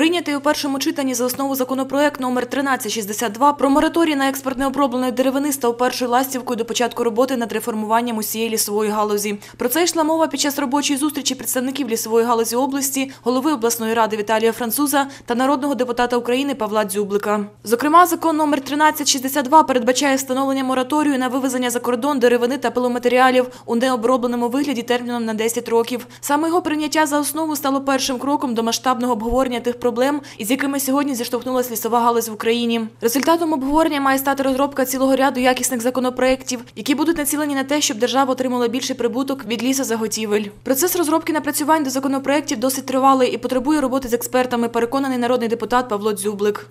Прийнятий у першому читанні за основу законопроект номер 1362 про мораторій на експорт необробленої деревини став першою ластівкою до початку роботи над реформуванням усієї лісової галузі. Про це йшла мова під час робочої зустрічі представників лісової галузі області, голови обласної ради Віталія Француза та народного депутата України Павла Дзюблика. Зокрема, закон номер 1362 передбачає встановлення мораторію на вивезення за кордон деревини та пиломатеріалів у необробленому вигляді терміном на 10 років. Саме його прийняття за основу стало першим кроком до масштабного обговорення тих проблем, із якими сьогодні зіштовхнулася лісова галузь в Україні. Результатом обговорення має стати розробка цілого ряду якісних законопроєктів, які будуть націлені на те, щоб держава отримала більший прибуток від лісозаготівель. Процес розробки напрацювань до законопроєктів досить тривалий і потребує роботи з експертами, переконаний народний депутат Павло Дзюблик.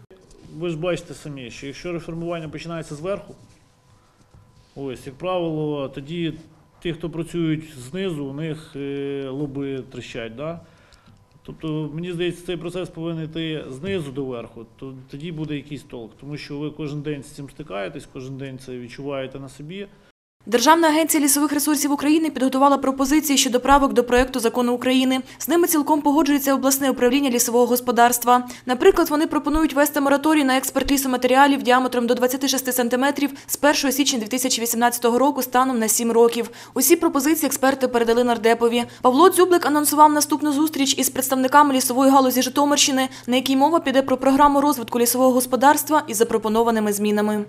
Ви ж бачите самі, що якщо реформування починається зверху, ось, як правило, тоді ті, хто працюють знизу, у них е, лоби тріщать. Да? Тобто, мені здається, цей процес повинен йти знизу до верху, то тоді буде якийсь толк. Тому що ви кожен день з цим стикаєтесь, кожен день це відчуваєте на собі. Державна агенція лісових ресурсів України підготувала пропозиції щодо правок до проекту закону України. З ними цілком погоджується обласне управління лісового господарства. Наприклад, вони пропонують вести мораторій на експорт лісоматеріалів діаметром до 26 сантиметрів з 1 січня 2018 року станом на 7 років. Усі пропозиції експерти передали нардепові. Павло Дзюблик анонсував наступну зустріч із представниками лісової галузі Житомирщини, на якій мова піде про програму розвитку лісового господарства із запропонованими змінами.